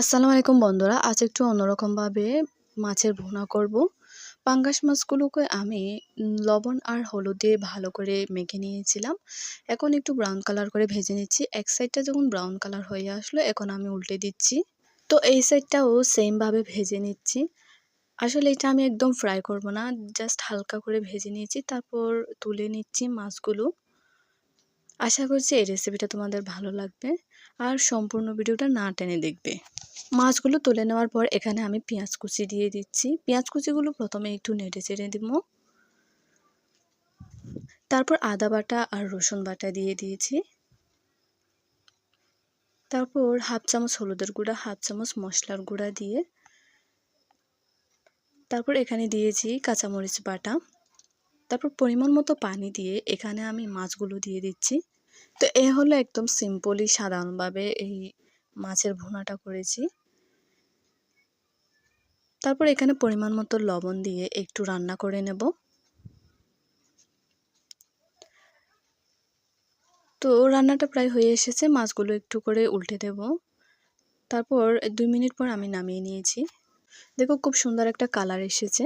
আসসালামু আলাইকুম বন্ধুরা, আজ একটু অন্যরকমভাবে মাছের ভুনা করব। পাঙ্গাস মাছগুলোকে আমি লবণ আর হলুদ দিয়ে ভালো করে মেখে নিয়েছিলাম। এখন একটু ব্রাউন কালার করে ভেজে নিচ্ছি। এক সাইডটা যখন ব্রাউন কালার হয়ে আসলো, এখন আমি উল্টে দিচ্ছি। তো এই সাইডটাও সেমভাবে ভেজে নিচ্ছি। আসলে এটা আমি একদম ফ্রাই করব না জাস্ট হালকা করে ভেজে নিয়েছি, তারপর তুলে নিচ্ছি মাছগুলো। আশা করছি এই রেসিপিটা তোমাদের ভালো লাগবে। আর সম্পূর্ণ ভিডিওটা না টেনে দেখবে। মাছগুলো তুলে নেওয়ার পর এখানে আমি পেঁয়াজ কুচি দিয়ে দিচ্ছি। পেঁয়াজ কুচিগুলো প্রথমে একটু নেড়ে চেড়ে দিব। তারপর আদা বাটা আর রসুন বাটা দিয়ে দিয়েছি। তারপর হাফ চামচ হলুদের গুঁড়া, হাফ চামচ মশলার গুঁড়া দিয়ে তারপর এখানে দিয়েছি কাঁচামরিচ বাটা। তারপর পরিমাণ মতো পানি দিয়ে এখানে আমি মাছগুলো দিয়ে দিচ্ছি। তো এ হলো একদম সিম্পলি সাধারণভাবে এই মাছের ভুনাটা করেছি। তারপর এখানে পরিমাণ মতো লবণ দিয়ে একটু রান্না করে নেব। তো রান্নাটা প্রায় হয়ে এসেছে, মাছগুলো একটু করে উল্টে দেব। তারপর দুই মিনিট পর আমি নামিয়ে নিয়েছি। দেখো খুব সুন্দর একটা কালার এসেছে।